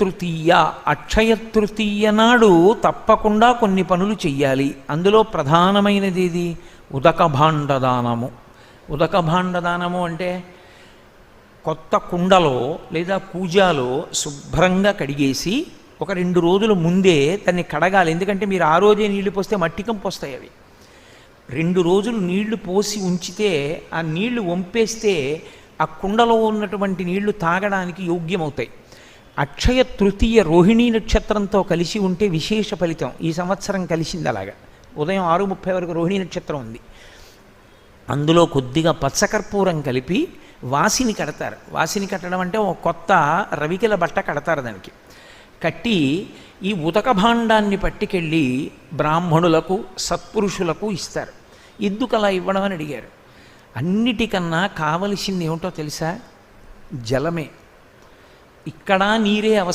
తృతీయ అక్షయ తృతీయ నాడు తప్పకుండా కొన్ని పనులు చెయ్యాలి. అందులో ప్రధానమైనది ఇది ఉదకభాండదానము ఉదకభాండదానము అంటే కొత్త కుండలో లేదా పూజాలో శుభ్రంగా కడిగేసి ఒక రెండు రోజుల ముందే దాన్ని కడగాలి. ఎందుకంటే మీరు ఆ రోజే నీళ్ళు పోస్తే మట్టి పోస్తాయి అవి. రెండు రోజులు నీళ్ళు పోసి ఉంచితే ఆ నీళ్ళు వంపేస్తే ఆ కుండలో ఉన్నటువంటి నీళ్ళు తాగడానికి యోగ్యమవుతాయి. అక్షయ తృతీయ రోహిణీ నక్షత్రంతో కలిసి ఉంటే విశేష ఫలితం. ఈ సంవత్సరం కలిసింది అలాగా. ఉదయం ఆరు ముప్పై వరకు రోహిణీ నక్షత్రం ఉంది. అందులో కొద్దిగా పచ్చకర్పూరం కలిపి వాసిని కడతారు. వాసిని కట్టడం అంటే ఒక కొత్త రవికిల బట్ట కడతారు దానికి. కట్టి ఈ ఉదక భాండాన్ని పట్టుకెళ్ళి బ్రాహ్మణులకు సత్పురుషులకు ఇస్తారు. ఎందుకు అలా ఇవ్వడం అని అడిగారు. అన్నిటికన్నా కావలసింది ఏమిటో తెలుసా? జలమే. ఇక్కడ నీరే అవసరం